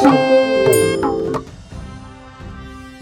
မ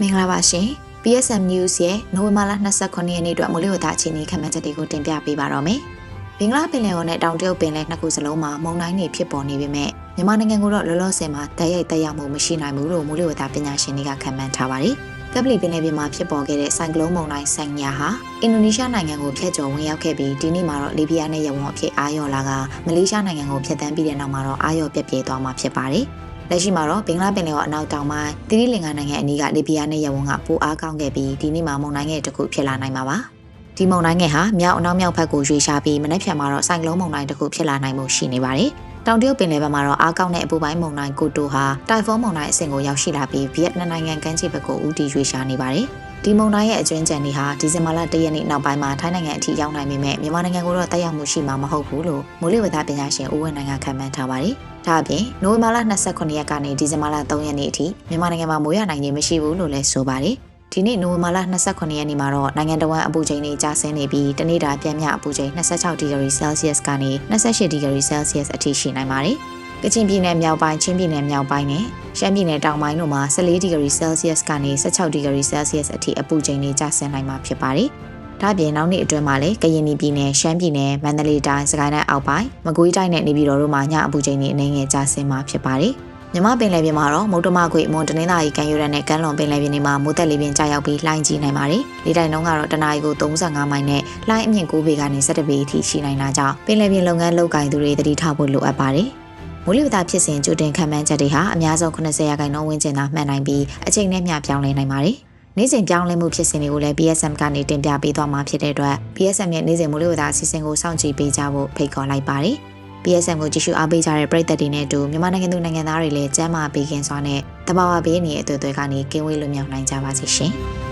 င်္ဂလာပါရှင် PSM News ရဲ့နိုဝင်ဘာလ29ရက်နေ့အတွက်မိုးလေဝသအခြေအနေခန့်မှန်းချက်တွေကိုတင်ပြပေးပါတော့မယ်။မင်္ဂလာပင်လယ်ော်နဲ့တောင်တရုတ်ပင်လယ်နှစ်ခုစလုံးမှာမုန်တိုင်းတွေဖြစ်ပေါ်နေပေမဲ့မြန်မာနိုင်ငံကတော့လောလောဆယ်မှာတိုက်ရိုက်တက်ရောက်မှုမရှိနိုင်ဘူးလို့မိုးလေဝသပညာရှင်တွေကခန့်မှန်းထားပါတယ်။ကပလီပင်လယ်ပြင်မှာဖြစ်ပေါ်ခဲ့တဲ့ဆိုင်ကလုန်းမုန်တိုင်းဆိုင်ညာဟာအင်ဒိုနီးရှားနိုင်ငံကိုဖျက်ကျော်ဝင်ရောက်ခဲ့ပြီးဒီနေ့မှာတော့လီဘီယာနဲ့ယမန်အဖြစ်အာရော်လာကမလေးရှားနိုင်ငံကိုဖျက်ဆီးပြီးတဲ့နောက်မှာတော့အာရော်ပြက်ပြဲသွားမှာဖြစ်ပါတယ်။ လက်ရှိမှာတော့ဘင်္ဂလားပင်လယ်အော်အနောက်တောင်ပိုင်းတိရိလင်္ကာနိုင်ငံအနီးကလီဘီယာနဲ့ယမန်ကပိုအားကောင်းခဲ့ပြီးဒီနေ့မှာမုန်တိုင်းငယ်တစ်ခုဖြစ်လာနိုင်မှာပါ။ဒီမုန်တိုင်းငယ်ဟာမြောက်အနောက်မြောက်ဘက်ကိုရွေ့ရှားပြီးမနေ့ဖြန်မှာတော့ဆိုင်ကလုန်းမုန်တိုင်းတစ်ခုဖြစ်လာနိုင်မှုရှိနေပါတယ်။တောင်တရုတ်ပင်လယ်ဘက်မှာတော့အားကောင်းတဲ့အပူပိုင်းမုန်တိုင်းကိုတိုဟာတိုင်ဖွန်းမုန်တိုင်းအဆင့်ကိုရောက်ရှိလာပြီးဗီယက်နမ်နိုင်ငံကမ်းခြေဘက်ကိုဦးတည်ရွေ့ရှားနေပါတယ်။ ဒီမုန်တိုင်းရဲ့အကျွမ်းကျန်တွေဟာဒီဇင်ဘာလ၁ရက်နေ့နောက်ပိုင်းမှာထိုင်းနိုင်ငံအထိရောက်နိုင်ပေမဲ့မြန်မာနိုင်ငံကိုတော့တက်ရောက်မှုရှိမှာမဟုတ်ဘူးလို့မိုးလေဝသပညာရှင်ဦးဝင်းနိုင်ကခန့်မှန်းထားပါတယ်။ဒါအပြင်နိုဝင်ဘာလ29ရက်ကနေဒီဇင်ဘာလ3ရက်နေ့အထိမြန်မာနိုင်ငံမှာမိုးရနိုင်ခြင်းမရှိဘူးလို့လည်းဆိုပါတယ်။ဒီနေ့နိုဝင်ဘာလ29ရက်နေ့မှာတော့နိုင်ငံတော်ဝန်အပူချိန်တွေကျဆင်းနေပြီးတနေ့တာပြန်မြအပူချိန်26ဒီဂရီ Celsius ကနေ28ဒီဂရီ Celsius အထိရှိနိုင်ပါတယ်။ ကချင်ပြည်နယ်မြောက်ပိုင်းချင်းပြည်နယ်မြောက်ပိုင်းနဲ့ရှမ်းပြည်နယ်တောင်ပိုင်းတို့မှာ14ဒီဂရီ Celsius ကနေ16ဒီဂရီ Celsius အထိအပူချိန်တွေကျဆင်းနိုင်မှာဖြစ်ပါတယ်။ဒါ့အပြင်နောက်နေ့အတွင်းမှာလည်းကရင်ပြည်နယ်ရှမ်းပြည်နယ်မန္တလေးတိုင်းစကိုင်းတိုင်းအောက်ပိုင်းမကွေးတိုင်းနဲ့နေပြည်တော်တို့မှာညအပူချိန်တွေအနေငယ်ကျဆင်းမှာဖြစ်ပါတယ်။မြမပင်လယ်ပြင်မှာတော့မုတ်တမခွေမွန်တနင်္သာရီကမ်းရိုးတန်းနဲ့ကမ်းလွန်ပင်လယ်ပြင်တွေမှာမိုးသက်လေပြင်းကျရောက်ပြီးလှိုင်းကြီးနိုင်ပါတယ်။လေတိုက်နှုန်းကတော့တနအီကို35မိုင်နဲ့လှိုင်းအမြင့်9ပေကနေ17ပေအထိရှိနိုင်တာကြောင့်ပင်လယ်ပြင်လုပ်ငန်းလုပ်ကိုင်သူတွေသတိထားဖို့လိုအပ်ပါတယ်။ မိုးလေဝသဖြစ်စဉ်ကြိုတင်ခံမှန်းချက်တွေဟာအများဆုံး80ရာခိုင်နှုန်းဝန်းကျင်သာမှတ်နိုင်ပြီးအချိန်နဲ့မျှပြောင်းလဲနိုင်ပါတယ်။နေ့စဉ်ပြောင်းလဲမှုဖြစ်စဉ်တွေကိုလည်း BSM ကနေတင်ပြပေးသွားမှာဖြစ်တဲ့အတွက် BSM ရဲ့နေ့စဉ်မိုးလေဝသအစီအစဉ်ကိုစောင့်ကြည့်ပေးကြဖို့ဖိတ်ခေါ်လိုက်ပါတယ်။ BSM ကိုကြည့်ရှုအားပေးကြတဲ့ပရိသတ်တွေနဲ့အတူမြန်မာနိုင်ငံသူနိုင်ငံသားတွေလည်းကျမ်းမာပေးခင်စွာနဲ့တဘာဝဘေးအနေအသွေးသွေးကနေကင်းဝေးလွတ်မြောက်နိုင်ကြပါစေရှင်။